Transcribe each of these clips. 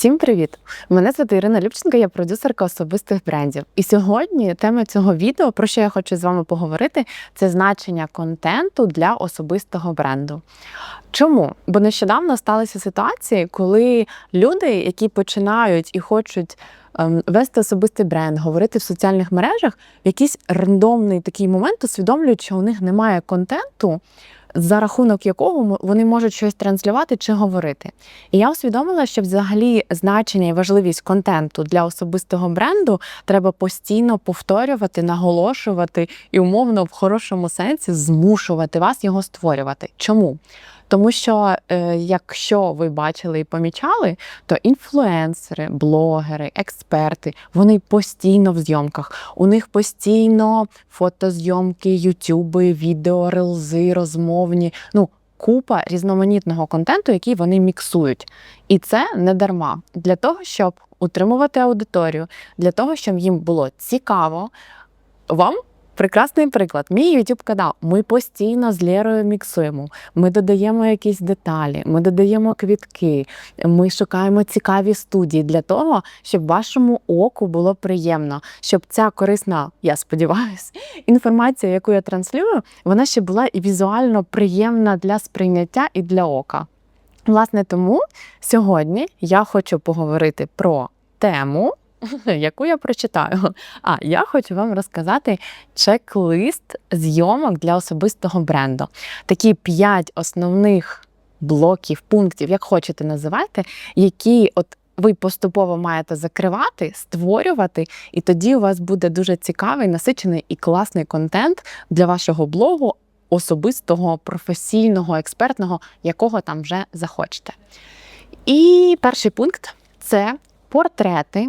Всім привіт! Мене звати Ірина Любченко, я продюсерка особистих брендів. І сьогодні тема цього відео, про що я хочу з вами поговорити, це значення контенту для особистого бренду. Чому? Бо нещодавно сталися ситуації, коли люди, які починають і хочуть ем, вести особистий бренд, говорити в соціальних мережах, в якийсь рандомний такий момент усвідомлюють, що у них немає контенту за рахунок якого вони можуть щось транслювати чи говорити. І я усвідомила, що взагалі значення і важливість контенту для особистого бренду треба постійно повторювати, наголошувати і умовно в хорошому сенсі змушувати вас його створювати. Чому? Тому що е, якщо ви бачили і помічали, то інфлюенсери, блогери, експерти вони постійно в зйомках. У них постійно фотозйомки, ютюби, відео, релзи, розмовні. Ну, купа різноманітного контенту, який вони міксують. І це не дарма для того, щоб утримувати аудиторію, для того, щоб їм було цікаво. Вам прекрасний приклад. Мій YouTube канал. Ми постійно з Лєрою міксуємо. Ми додаємо якісь деталі, ми додаємо квітки, ми шукаємо цікаві студії для того, щоб вашому оку було приємно, щоб ця корисна, я сподіваюся, інформація, яку я транслюю, вона ще була і візуально приємна для сприйняття і для ока. Власне, тому сьогодні я хочу поговорити про тему, яку я прочитаю. А я хочу вам розказати чек-лист зйомок для особистого бренду. Такі п'ять основних блоків, пунктів, як хочете називати, які от. Ви поступово маєте закривати, створювати, і тоді у вас буде дуже цікавий, насичений і класний контент для вашого блогу, особистого, професійного, експертного, якого там вже захочете. І перший пункт це портрети,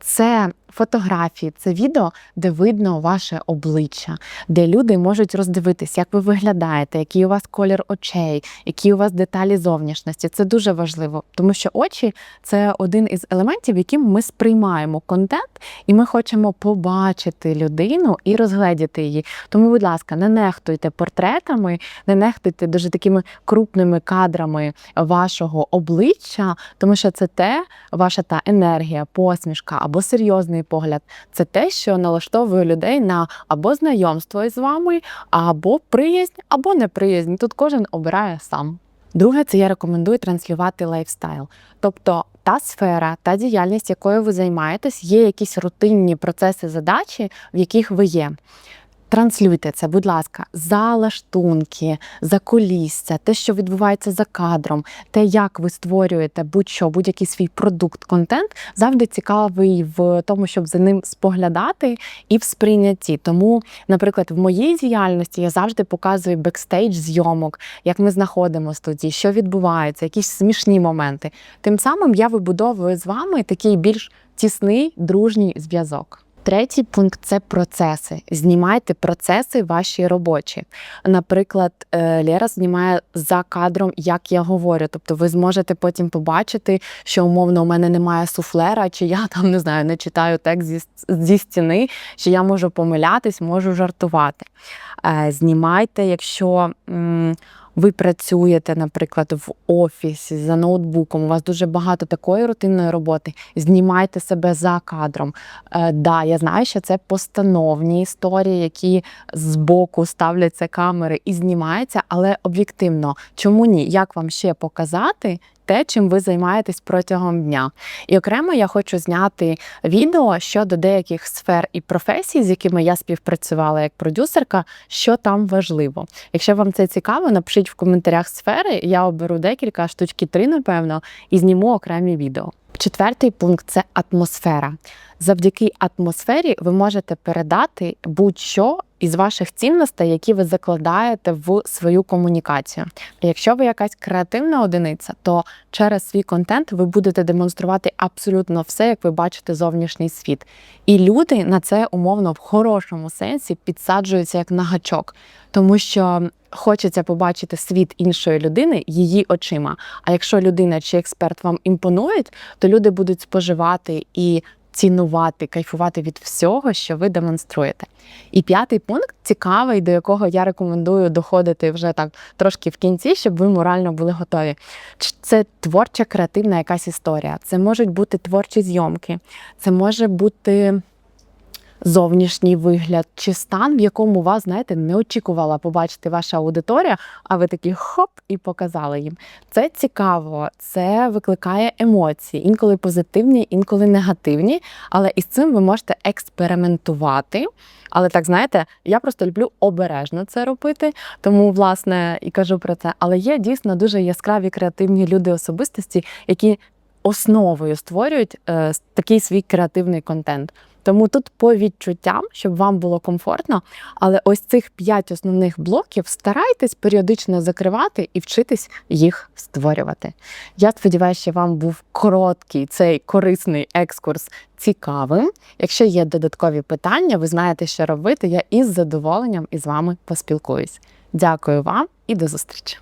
це фотографії, це відео, де видно ваше обличчя, де люди можуть роздивитись, як ви виглядаєте, який у вас колір очей, які у вас деталі зовнішності. Це дуже важливо, тому що очі це один із елементів, яким ми сприймаємо контент, і ми хочемо побачити людину і розгледіти її. Тому, будь ласка, не нехтуйте портретами, не нехтуйте дуже такими крупними кадрами вашого обличчя, тому що це те, ваша та енергія, посмішка або серйозний погляд. Це те, що налаштовує людей на або знайомство із вами, або приязнь, або неприязнь. Тут кожен обирає сам. Друге, це я рекомендую транслювати лайфстайл. Тобто та сфера, та діяльність, якою ви займаєтесь, є якісь рутинні процеси задачі, в яких ви є. Транслюйте це, будь ласка, залаштунки, закулісся, те, що відбувається за кадром, те, як ви створюєте будь-що, будь-який свій продукт, контент, завжди цікавий в тому, щоб за ним споглядати і в сприйнятті. Тому, наприклад, в моїй діяльності я завжди показую бекстейдж зйомок, як ми знаходимося тоді, що відбувається, якісь смішні моменти. Тим самим я вибудовую з вами такий більш тісний дружній зв'язок. Третій пункт це процеси. Знімайте процеси ваші робочі. Наприклад, е, Лера знімає за кадром, як я говорю. Тобто ви зможете потім побачити, що умовно у мене немає суфлера, чи я там не знаю, не читаю текст зі, зі стіни, що я можу помилятись, можу жартувати. Е, знімайте, якщо. Ви працюєте, наприклад, в офісі за ноутбуком, у вас дуже багато такої рутинної роботи. Знімайте себе за кадром. Е, да, я знаю, що це постановні історії, які збоку ставляться камери і знімаються, але об'єктивно, чому ні? Як вам ще показати? Те, чим ви займаєтесь протягом дня. І окремо я хочу зняти відео щодо деяких сфер і професій, з якими я співпрацювала як продюсерка, що там важливо. Якщо вам це цікаво, напишіть в коментарях сфери, я оберу декілька штучки три, напевно, і зніму окремі відео. Четвертий пункт це атмосфера. Завдяки атмосфері ви можете передати будь-що із ваших цінностей, які ви закладаєте в свою комунікацію. Якщо ви якась креативна одиниця, то через свій контент ви будете демонструвати абсолютно все, як ви бачите зовнішній світ. І люди на це умовно в хорошому сенсі підсаджуються як на гачок, тому що хочеться побачити світ іншої людини її очима. А якщо людина чи експерт вам імпонують, то люди будуть споживати і цінувати, кайфувати від всього, що ви демонструєте. І п'ятий пункт цікавий, до якого я рекомендую доходити вже так трошки в кінці, щоб ви морально були готові. Це творча креативна якась історія. Це можуть бути творчі зйомки, це може бути зовнішній вигляд чи стан, в якому вас, знаєте, не очікувала побачити ваша аудиторія, а ви такі хоп і показали їм. Це цікаво, це викликає емоції, інколи позитивні, інколи негативні. Але із цим ви можете експериментувати. Але так знаєте, я просто люблю обережно це робити, тому власне і кажу про це. Але є дійсно дуже яскраві креативні люди особистості, які основою створюють е, такий свій креативний контент. Тому тут по відчуттям, щоб вам було комфортно, але ось цих п'ять основних блоків старайтесь періодично закривати і вчитись їх створювати. Я сподіваюся, що вам був короткий цей корисний екскурс цікавим. Якщо є додаткові питання, ви знаєте, що робити. Я із задоволенням із вами поспілкуюсь. Дякую вам і до зустрічі!